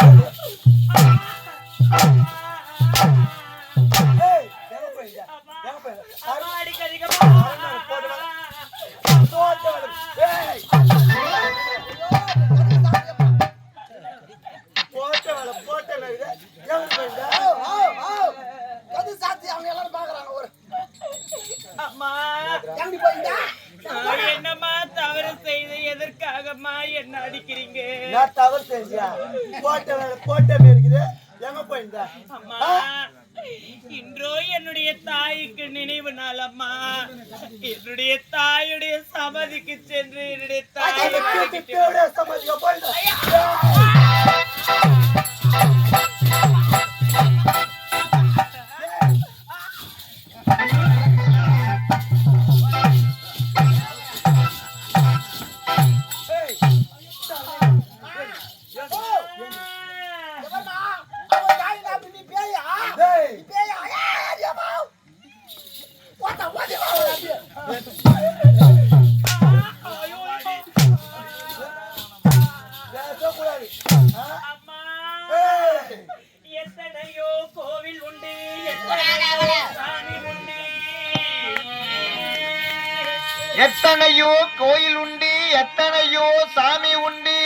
ஏய், எதற்காகம்மா என்ன அடிக்கிறீங்க நான் தவறு செஞ்சியா? போட்ட வேலை, போட்ட இருக்குது. எங்க? அம்மா இன்றோ என்னுடைய தாய்க்கு நினைவு நாள் அம்மா என்னுடைய தாயுடைய சமாதிக்கு சென்று என்னுடைய தாயை சமாதிக்கு. ஏய். எத்தனையோ கோவில் உண்டு. எத்தனையோ கோயில் உண்டு எத்தனையோ சாமி உண்டு.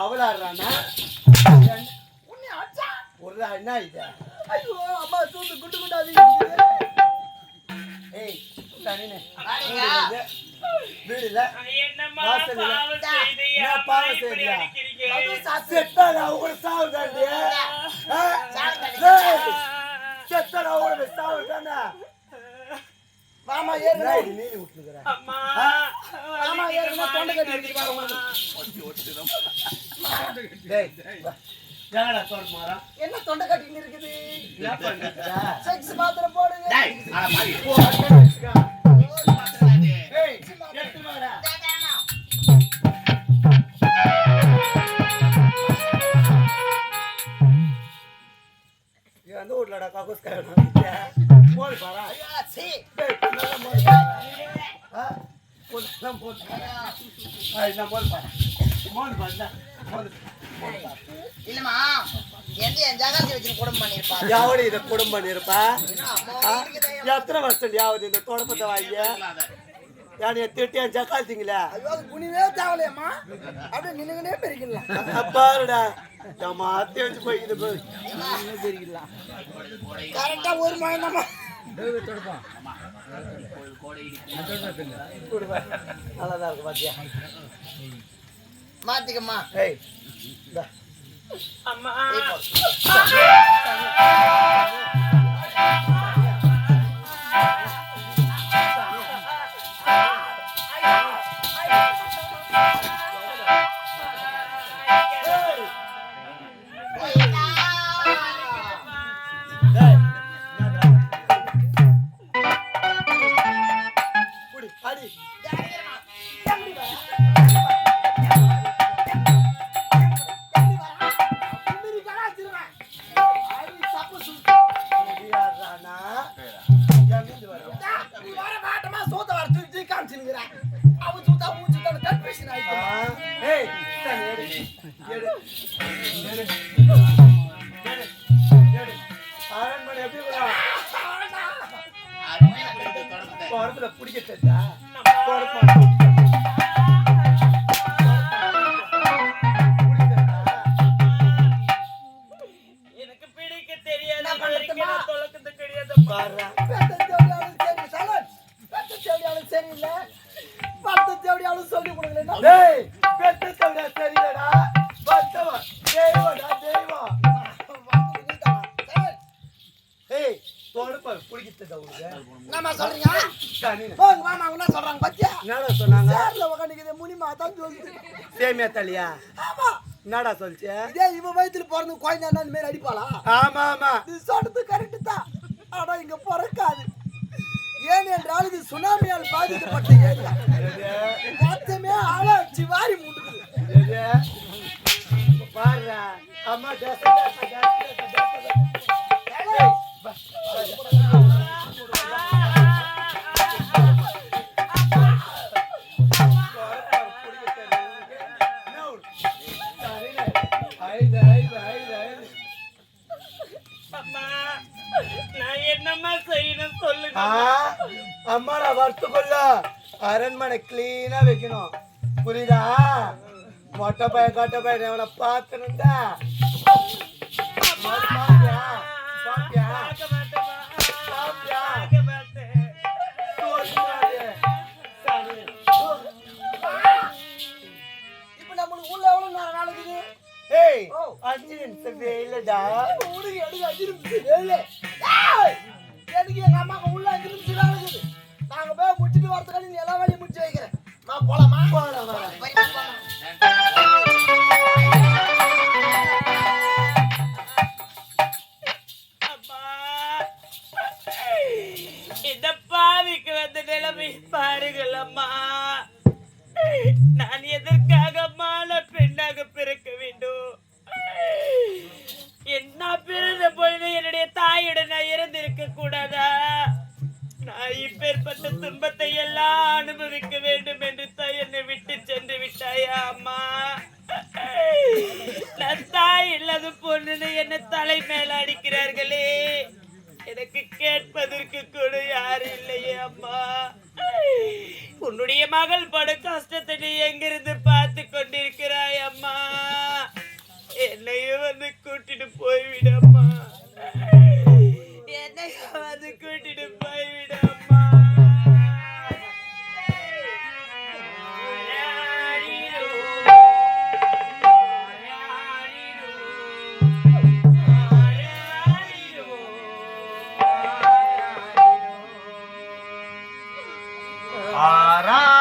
அவளா அர்றானா? உன்னை அடிச்சா புர்ரா, என்ன இது? ஐயோ அம்மா தூத்து குண்டு குண்டா வீங்குது ஏய், தனினே. வாடிங்க. வீடு இல்ல. வீடு இல்ல. என்னம்மா வாசல் இல்ல. பாவம் செய்து என்ன ஏம்மா பாவம் இப்படி செய்றியா? அடிக்கிறீங்க? அதுவும் சாத்து செத்தாடா, உங்களை சாவுதாண்டி. ஆ? சாவுதாண்டி. டேய், செத்தாடா, உங்களை சாவுதானே. மாமா ஏறு என்ன இது நீலி விட்டுருக்குற? அம்மா ஆமா, ஏற்கனவே தொண்டை கட்டி இருக்கு. என்னடா மாறா? என்ன தொண்டை கட்டின்னு இருக்குது என்ன பண்றீங்க? செக்ஸ் மாத்திரம் போடுங்க. வந்து வீட்லடா கக்கூஸ் வாங்கிட்டியா? மோல் பாரா. இல்லம்மா குடும்பம் இதை? இருக்குது. எத்தனை வருஷம் யாவது இந்த தொடப்பத்தை வாங்கி யானைய திட்டி என் ஜக்காத்தீங்களா? ஐயோ அது குனிவே தேவலையம்மா அப்படியே நின்னுங்கனே பெருக்கலாம் பாருடா என் மாத்தி வச்சு போய்க்குது போய் கரெக்டா ஒரு மணி நம்ம நல்லாதான் இருக்கு பாத்தியா? மாத்திக்கம்மா. ஏய். அம்மா. ஆ, ஏய், இந்தாங்க, எடு. எடு. எடு. எடு. எடு. அரண்மனை எப்படி வரும்? குடத்துல பிடிக்க தெரிஞ்சா? குடப்பா. எனக்கு பிடிக்க தெரியாது நான் இது வரைக்கும் பண்ணட்டுமா? நான் தொலைக்கிறது கிடையாது உக்காந்துக்குது முனிமா தான் சொல்லுது சேமியா தலியா? ஆமா. என்னடா சொல்லிச்சு? இதே இவன் வயித்துல பிறந்த குழந்தை என்ன இந்த மாதிரி அடிப்பாளா? ஆமா ஆமா. இது சொன்னது கரெக்டு தான். ஆனா இங்க பிறக்காது. ஏன் என்றால் இது சுனாமியால் பாதிக்கப்பட்ட ஏரியா. மொத்தமே ஆளாச்சு வாரி? இப்ப பாருடா. அம்மா டேஸ் டேஸ் டேஸ் டேஸ் அரண்மனை கிளீனா வைக்கணும். புரியுதா? மொட்டை பையன் கொட்டை பையன் அவனை பார்த்துருந்தா பாப்பியா பாப்பியா பார்க்க மாட்டேம்மா. பாப்பியா பார்க்க போய் நீ எல்லா வேலையும் முடிச்சு வைக்கிறேன் நான் போலாமா? போலாம் இந்த பாவிக்கு வந்த நிலைமை பாருங்கள் அம்மா நான் எதற்காக மாலை பெண்ணாக பிறக்க வேண்டும்? என்ன பிறந்த பொழுது என்னுடைய தாயுடன் நான் இறந்திருக்க கூடாதா? இப்பேற்பட்ட துன்பத்தை எல்லாம் அனுபவிக்க வேண்டும் என்று தாய் என்னை விட்டு சென்று விட்டாயா அம்மா. நான் தாய் இல்லாத பொண்ணுன்னு என்ன தலை மேல அடிக்கிறார்களே. எனக்கு கேட்பதற்கு கூட யாரும் இல்லையே அம்மா. உன்னுடைய மகள் படும் கஷ்டத்தை நீ எங்கிருந்து பார்த்து கொண்டிருக்கிறாய் அம்மா? Arara.